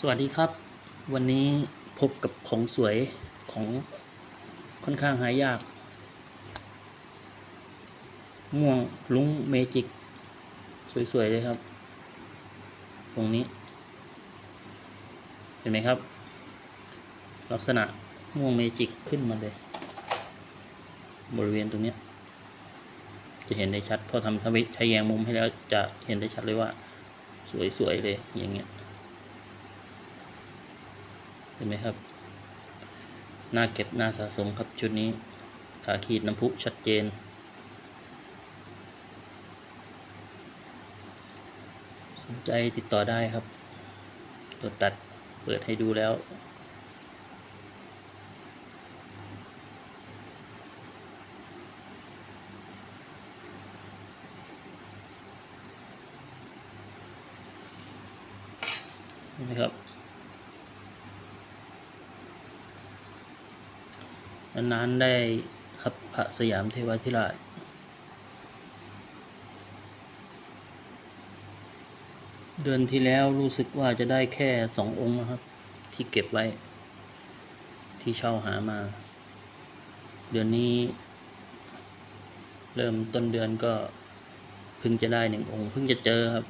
สวัสดีครับ วันนี้พบกับของสวยของค่อนข้างหายาก ม่วงลุงเมจิก สวย ๆ เลยครับ ตรงนี้ เห็นไหมครับ ลักษณะม่วงเมจิกขึ้นมาเลย บริเวณตรงนี้ จะเห็นได้ชัด พอทำทวิช้แยงมุมให้แล้วจะเห็นได้ชัดเลยว่า สวย ๆ เลยอย่างเงี้ย ห็นไหมครับ น่าเก็บน่าสะสมครับชุดนี้ ขาขีดน้ำพุชัดเจน สนใจติดต่อได้ครับ ตัวตัดเปิดให้ดูแล้วเห็นไหมครับ นานๆได้ครับพระสยามเทวาธิราชเดือนที่แล้วรู้สึกว่าจะได้แค่สององค์นะครับ ที่เก็บไว้ ที่เช่าหามา เดือนนี้ เริ่มต้นเดือนก็เพิ่งจะได้หนึ่งองค์เพิ่งจะเจอครับ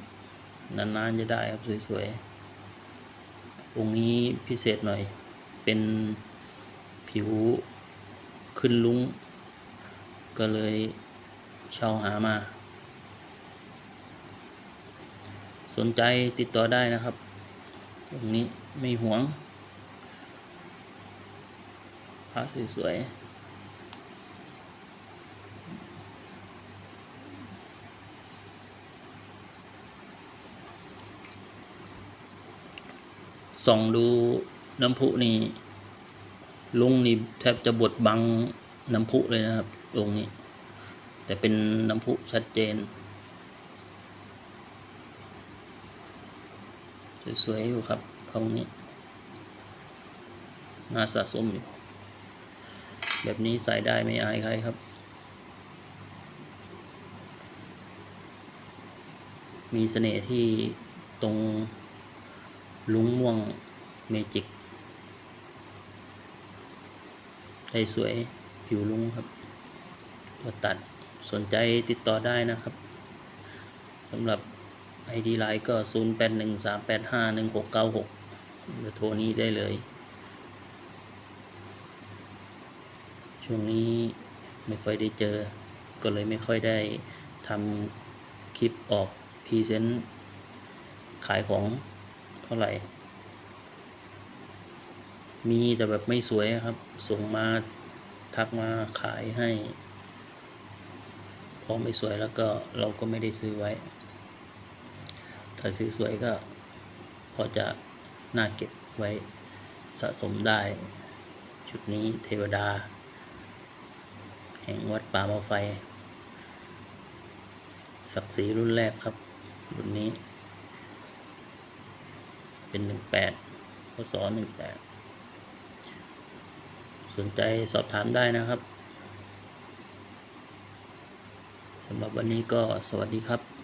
นานๆจะได้ครับสวยๆองค์นี้พิเศษหน่อย เป็นผิว ขึ้นลุงก็เลยเช่าหามา สนใจติดต่อได้นะครับตรงนี้ไม่หวงพระสวยๆส่องดูน้ำพุนี่ ลุงนี่แทบจะบดบังน้ำพุเลยนะครับตรงนี้ แต่เป็นน้ำพุชัดเจน สวยๆอยู่ครับพองนี้น่าสะสมอยู่แบบนี้ใส่ได้ไม่อายใครครับ มีเสน่ห์ที่ตรงลุงม่วงเมจิก ได้สวยผิวลุงครับตัวตัดสนใจติดต่อได้นะครับสำหรับ ID ไลน์ก็ 0 8 1 3 8 5 1 6 9 6เบอร์โทรนี้ได้เลย ช่วงนี้ไม่ค่อยได้เจอ ก็เลยไม่ค่อยได้ทำคลิปออกพรีเซนต์ขายของเท่าไหร่ มีแต่แบบไม่สวยครับ ส่งมาทักมาขายให้ พอไม่สวยแล้วก็เราก็ไม่ได้ซื้อไว้ ถ้าซื้อสวยก็พอจะน่าเก็บไว้สะสมได้ ชุดนี้เทวดา แห่งวัดป่ามาไฟ ศักดิ์ศรีรุ่นแรกครับ รุ่นนี้ เป็นหนึ่งแปดพศหนึ่งแปด สนใจสอบถามได้นะครับสำหรับวันนี้ก็สวัสดีครับ